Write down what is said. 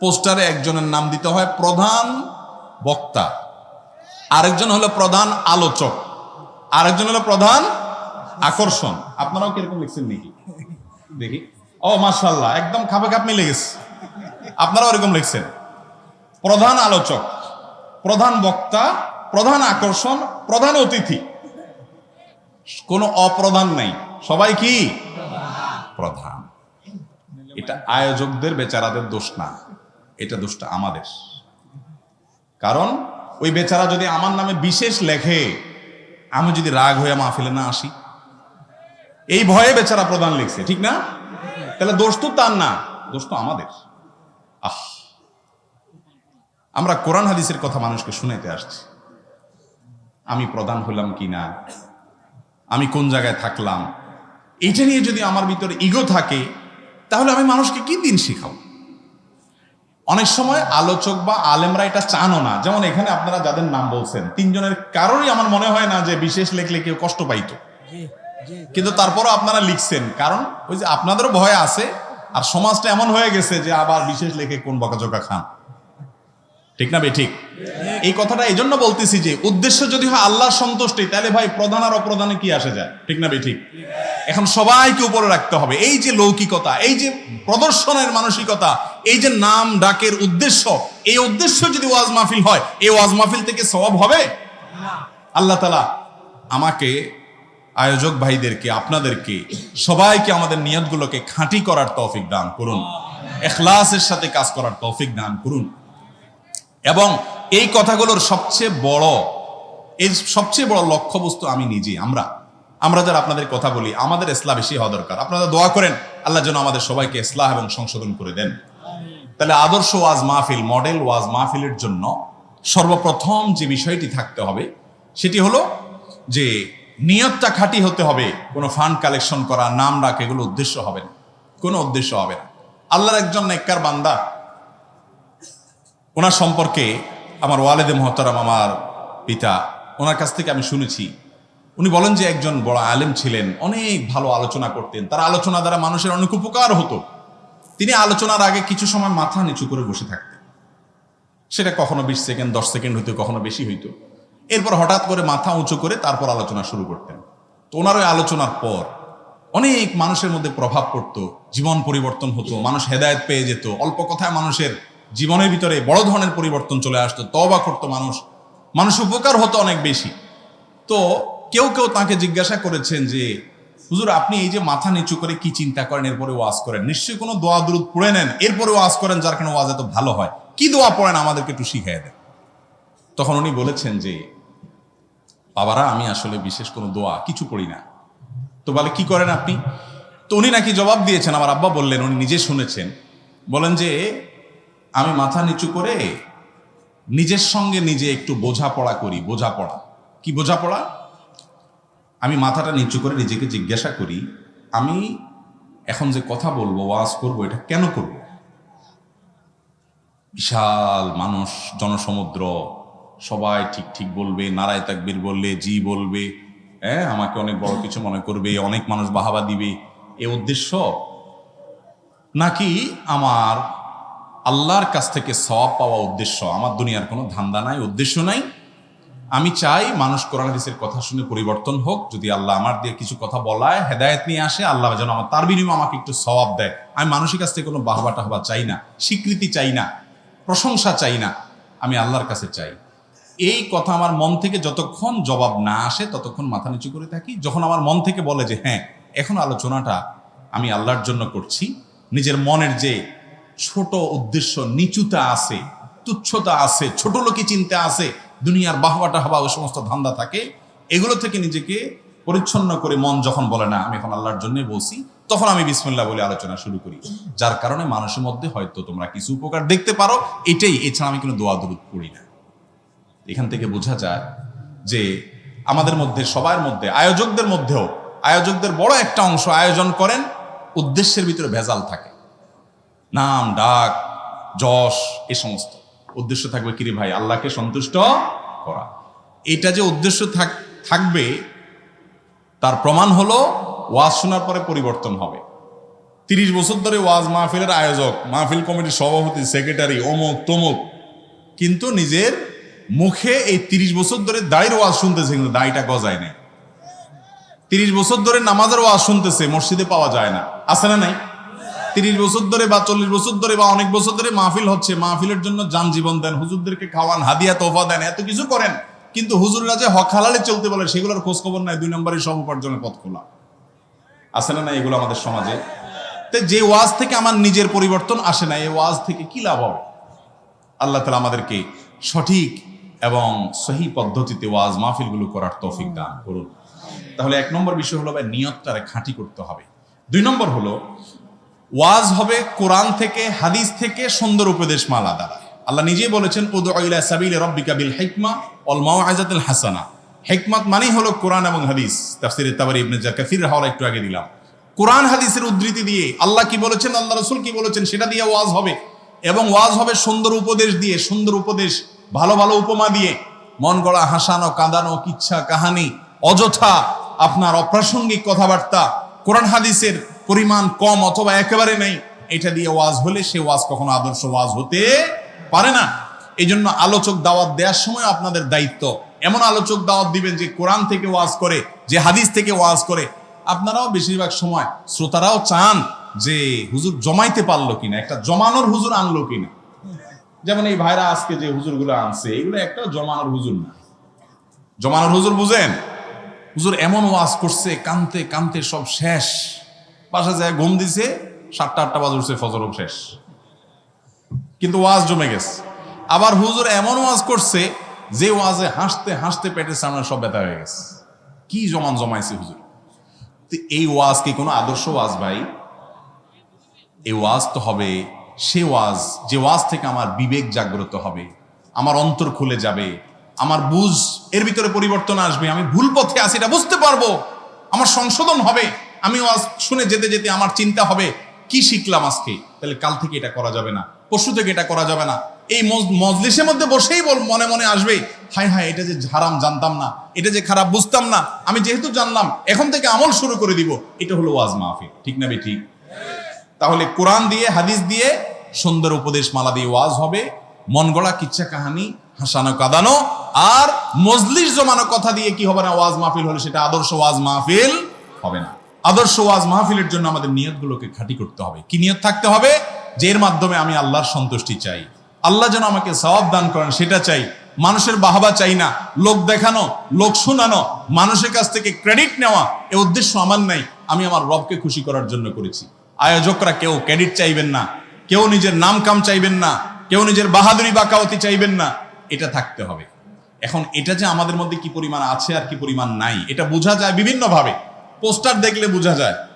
পোস্টারে একজনের নাম দিতে হয় প্রধান বক্তা। আরেকজন হলো প্রধান আলোচক। আরেকজন হলো প্রধান আকর্ষণ। আপনারাও কীরকম লিখছেন নাকি? দেখি। ও মাশাল্লাহ একদম খাপে খাপ মিলে গেছে। আপনারাও এরকম লিখছেন। প্রধান আলোচক, প্রধান বক্তা, প্রধান আকর্ষণ, প্রধান অতিথি। কোনো অপ্রধান নাই। সবাই কি? প্রধান। এটা আয়োজকদের, বেচারাদের দোষ না। এটা দোষটা আমাদের। কারণ ওই বেচারা যদি আমার নামে বিশেষ লেখে, আমি যদি রাগ হয়ে মাহফিলে না আসি, এই ভয়ে বেচারা প্রধান লিখছে, ঠিক না? তাহলে দোষ তো তার না, দোষ তো আমাদের। আহ! আমরা কোরআন হাদিসের কথা মানুষকে শুনাইতে আসছি। আমি প্রধান হলাম কি না? আমি কোন জায়গায় থাকলাম? এটা নিয়ে যদি আমার ভিতরে ইগো থাকে, তাহলে আমি মানুষকে কি দিন শিখাবো? অনেক সময় আলোচক বা আলেমরা এটা চানও না। যেমন এখানে আপনারা যাদের নাম বলছেন তিনজনের কারোরই আমার মনে হয় না যে বিশেষ লেখলে কেউ কষ্ট পাইতো। কিন্তু তারপরও আপনারা লিখছেন কারণ ওই যে আপনাদেরও ভয় আছে আর সমাজটা এমন হয়ে গেছে যে আবার বিশেষ লেখে কোন বকাঝকা খান। ঠিক না বে ঠিক? এই কথাটা এই জন্য বলতেছি যে উদ্দেশ্য যদি হয় আল্লাহর সন্তুষ্টি তাহলে ভাই প্রধান আর অপ্রধানে কি আসে যায়? ঠিক না বে ঠিক? এখন সবাইকে উপরে রাখতে হবে। এই যে লৌকিকতা এই যে প্রদর্শনের মানসিকতা এই যে নাম ডাকের উদ্দেশ্য এই উদ্দেশ্য যদি ওয়াজ মাহফিল হয় এই ওয়াজ মাহফিল থেকে সওয়াব হবে? আল্লাহ তালা আমাকে আয়োজক ভাইদেরকে আপনাদেরকে সবাইকে আমাদের নিয়তগুলোকে খাঁটি করার তৌফিক দান করুন। এখলাসের সাথে কাজ করার তৌফিক দান করুন। এবং এই কথাগুলোর সবচেয়ে বড় এই সবচেয়ে বড় লক্ষ্যবস্তু আমি নিজে আমরা। আমরা যারা আপনাদের কথা বলি, আমাদের ইসলাম বেশি হওয়া দরকার। আপনারা দোয়া করেন, আল্লাহ যেন আমাদের সবাইকে ইসলাহ এবং সংশোধন করে দেন। তাহলে আদর্শ ওয়াজ মাহফিল, মডেল ওয়াজ মাহফিলের জন্য সর্বপ্রথম যে বিষয়টি থাকতে হবে, সেটি হলো যে নিয়তটা খাঁটি হতে হবে, কোনো ফান্ড কালেকশন করা, নাম ডাক এগুলো উদ্দেশ্য হবে না। কোনো উদ্দেশ্য হবে না। আল্লাহর একজন নেককার বান্দা, ওনার সম্পর্কে আমার ওয়ালেদে মহতারাম, আমার পিতা, ওনার কাছ থেকে আমি শুনেছি উনি বলেন যে একজন বড় আলেম ছিলেন, অনেক ভালো আলোচনা করতেন। তার আলোচনা দ্বারা মানুষের অনেক উপকার হতো। তিনি আলোচনার আগে কিছু সময় মাথা নিচু করে বসে থাকতেন। সেটা কখনো বিশ সেকেন্ড, দশ সেকেন্ড হইতো, কখনো বেশি হইতো। এরপর হঠাৎ করে মাথা উঁচু করে তারপর আলোচনা শুরু করতেন। তো ওনার ওই আলোচনার পর অনেক মানুষের মধ্যে প্রভাব পড়তো, জীবন পরিবর্তন হতো, মানুষ হেদায়ত পেয়ে যেত, অল্প কথায় মানুষের জীবনের ভিতরে বড় ধরনের পরিবর্তন চলে আসতো তবা করতো মানুষ। মানুষ উপকার হতো অনেক বেশি। তো কেউ কেউ তাকে জিজ্ঞাসা করেছেন যে, হুজুর, আপনি এই যে মাথা নিচু করে কি চিন্তা করেন? এরপরে ওয়াজ করেন। নিশ্চয়ই কোনো দোয়া দুরুদ পড়ে নেন, এরপরে ওয়াজ করেন, যার কেন ওয়াজ এত ভালো হয়। কি দোয়া পড়েন আমাদেরকে একটু শিখিয়ে দেন। তখন উনি বলেছেন যে, বাবারা, আমি আসলে বিশেষ কোনো দোয়া কিছু পড়ি না। তো বলে, কি করেন আপনি? তো উনি নাকি জবাব দিয়েছেন, আমার আব্বা বললেন, উনি নিজে শুনেছেন। বলেন যে, আমি মাথা নিচু করে নিজের সঙ্গে নিজে একটু বোঝাপড়া করি, বোঝাপড়া। কি বোঝাপড়া? আমি মাথাটা নিচু করে নিজেকে জিজ্ঞাসা করি, আমি এখন যে কথা বলব, ওয়াজ করব, এটা কেন করব? বিশাল মানুষ, জনসমুদ্র, সবাই ঠিক ঠিক বলবে, নারায় তাকবির বললে জি বলবে হ্যাঁ আমাকে অনেক বড় কিছু মনে করবে, অনেক মানুষ বাহাবা দিবে, এ উদ্দেশ্য? নাকি আমার আল্লাহর কাছ থেকে সওয়াব পাওয়া উদ্দেশ্য? আমার দুনিয়ার কোনো ধান্দা নাই, উদ্দেশ্য নাই? আমি চাই মানুষ কোরআন হাদিসের কথা শুনে পরিবর্তন হোক, যদি আল্লাহ আমার দিয়ে কিছু কথা বলায়, হেদায়েত নিয়ে আসে, আল্লাহ যেন আমার, তার বিনিময়ে আমাকে একটু সওয়াব দেয়। আমি মানুষের কাছ থেকে কোনো বাহবা টাহবা চাই না, স্বীকৃতি চাই না, প্রশংসা চাই না, আমি আল্লাহর কাছে চাই। এই কথা আমার মন থেকে যতক্ষণ জবাব না আসে, ততক্ষণ মাথা নিচু করে থাকি। যখন আমার মন থেকে বলে যে হ্যাঁ এখন আলোচনাটা আমি আল্লাহর জন্য করছি, নিজের মনের যে ছোট উদ্দেশ্য, নিচুতা আছে, তুচ্ছতা আছে, ছোট লোকই চিন্তা আছে দুনিয়ার বাহবাটা হওয়া ওই সমস্ত ধান্দা থাকে, এগুলো থেকে নিজেকে পরিচ্ছন্ন করে মন যখন বলে, না, আমি এখন আল্লাহর জন্যই বলছি, তখন আমি বিসমুল্লাহ বলে আলোচনা শুরু করি। যার কারণে মানুষের মধ্যে হয়তো তোমরা কিছু উপকার দেখতে পারো, এটাই, এছাড়া আমি কোনো দোয়া দরুদ পড়ি না। এখান থেকে বোঝা যায় যে আমাদের মধ্যে, সবার মধ্যে, আয়োজকদের মধ্যেও, আয়োজকদের বড় একটা অংশ আয়োজন করেন, উদ্দেশ্যের ভিতরে ভেজাল থাকে। নাম, ডাক, যশ, এ সমস্ত। উদ্দেশ্য থাকবে কিরে ভাই? আল্লাহকে সন্তুষ্ট করা। এটা যে উদ্দেশ্য থাক থাকবে, তার প্রমাণ হলো ওয়াজ শোনার পরে পরিবর্তন হবে। তিরিশ বছর ধরে ওয়াজ মাহফিলের আয়োজক, মাহফিল কমিটির সভাপতি, সেক্রেটারি, অমুক, তমুক, কিন্তু নিজের মুখে এই তিরিশ বছর ধরে দাড়ির ওয়াজ শুনতেছে, কিন্তু দাড়িটা গজায় নাই। তিরিশ বছর ধরে নামাজের ওয়াজ শুনতেছে, মসজিদে পাওয়া যায় না। আছে না নাই? তিরিশ বছর ধরে বা চল্লিশ বছর ধরে বা অনেক বছর ধরে মাহফিল হচ্ছে, মাহফিলের জন্য যান জীবন দেন, হুজুরদেরকে খাওয়ান, হাদিয়া, তোফা দেন, এত কিছু করেন। কিন্তু হুজুররা যে হক হালালে চলতে বলে, সেগুলোর খোঁজ খবর নাই, দুই নম্বরের সব উপার্জনের পথ খোলা। আসে না না এগুলো আমাদের সমাজে? তো যে ওয়াজ থেকে আমার নিজের পরিবর্তন আসে না এই ওয়াজ থেকে কি লাভ হবে? আল্লাহ তালা আমাদেরকে সঠিক এবং সহি পদ্ধতিতে ওয়াজ, মাহফিলগুলো করার তৌফিক দান করুন। তাহলে এক নম্বর বিষয় হলো ভাই, নিয়তটারে খাঁটি করতে হবে। দুই নম্বর হলো ওয়াজ হবে কোরআন থেকে, হাদিস থেকে সুন্দর উপদেশ মালা দ্বারা। আল্লাহ নিজেই বলেছেন সাবিল হিকমা ওয়াল মাউআজাতুল হাসানা। হিকমত মানেই হলো কোরআন এবং হাদিস। তাফসিরে হাওলা একটু আগে দিলাম। কোরআন, হাদিসের উদ্ধৃতি দিয়ে আল্লাহ কি বলেছেন, আল্লাহ রসুল কি বলেছেন, সেটা দিয়ে ওয়াজ হবে। এবং ওয়াজ হবে সুন্দর উপদেশ দিয়ে, সুন্দর উপদেশ, ভালো ভালো উপমা দিয়ে। মন গড়া হাসানো, কাঁদানো, কিচ্ছা, কাহানি, অযথা আপনার অপ্রাসঙ্গিক কথাবার্তা, কোরআন, হাদিসের পরিমাণ কম অথবা একেবারে নেই, এটা দিয়ে ওয়াজ হলে সে ওয়াজ কখনো আদর্শ ওয়াজ হতে পারে না। এই জন্য আলোচক দাওয়াত দেওয়ার সময় আপনাদের দায়িত্ব। এমন আলোচক দাওয়াত দিবেন যে কোরআন থেকে ওয়াজ করে, যে হাদিস থেকে ওয়াজ করে। আপনারাও বেশিরভাগ সময় শ্রোতারাও চান যে হুজুর জমাইতে পারল কিনা, একটা জমানোর হুজুর আনলো কিনা। যেমন এই ভাইরা আজকে যে হুজুরগুলো আনছে, এগুলো একটা জমানোর হুজুর না। জমানোর হুজুর বুঝেন? হুজুর এমন ওয়াজ করছে, কানতে কানতে সব শেষ। বাসা যায়, ঘুম দিছে, সাতটা, আটটা বাজ উঠছে ফজরও শেষ। কিন্তু ওয়াজ জমে গেছে। আবার হুজুর এমন ওয়াজ করছে, যে ওয়াজে হাসতে হাসতে পেটের সামনে সব ব্যথা হয়ে গেছে। কি জমান জমাইছে হুজুর। এই ওয়াজ কি কোনো আদর্শ ওয়াজ ভাই? এই ওয়াজ তো হবে, সে ওয়াজ, যে ওয়াজ থেকে আমার বিবেক জাগ্রত হবে, আমার অন্তর খুলে যাবে, আমার বুঝ এর ভিতরে পরিবর্তন আসবে, আমি ভুল পথে আছি এটা বুঝতে পারব, আমার সংশোধন হবে। আমি ওয়াজ শুনে যেতে যেতে আমার চিন্তা হবে, কি শিখলাম আজকে? তাহলে কাল থেকে এটা করা যাবে না, পরশু থেকে এটা করা যাবে না। এই মজলিসের মধ্যে বসেই বল, মনে মনে আসবে হাই হাই এটা যে হারাম জানতাম না, এটা যে খারাপ বুঝতাম না। আমি যেহেতু জানলাম, এখন থেকে আমল শুরু করে দিব, এটা হলো ওয়াজ মাহফিল, ঠিক না বে ঠিক তাহলে কোরআন দিয়ে, হাদিস দিয়ে, সুন্দর উপদেশ মালা দিয়ে ওয়াজ হবে, মন গড়া কিচ্ছা কাহানি, হাসানো কাঁদানো, আর মজলিস জমানো কথা দিয়ে কি হবে না, ওয়াজ মাহফিল হলে সেটা আদর্শ ওয়াজ মাহফিল হবে না। আদর্শ ওয়াজ মাহফিলের জন্য আমাদের নিয়তগুলোকে খাঁটি করতে হবে। কি নিয়ত থাকতে হবে? যে এর মাধ্যমে আমি আল্লাহর সন্তুষ্টি চাই। আল্লাহ যেন আমাকে সওয়াব দান করেন, সেটা চাই। মানুষের বাহাবা চাই না। লোক দেখানো, লোক শোনানো, মানুষের কাছ থেকে ক্রেডিট নেওয়া, এ উদ্দেশ্য আমার নাই। আমি আমার রবকে খুশি করার জন্য করেছি। আয়োজকরা কেউ ক্রেডিট চাইবেন না। কেউ নিজের নাম কাম চাইবেন না। কেউ নিজের বাহাদুরি বাকাওয়াতি চাইবেন না। এটা থাকতে হবে। এখন এটা যে আমাদের মধ্যে কি পরিমাণ আছে আর কি পরিমাণ নাই, এটা বোঝা যায় বিভিন্নভাবে। পোস্টার দেখলে বোঝা যায়।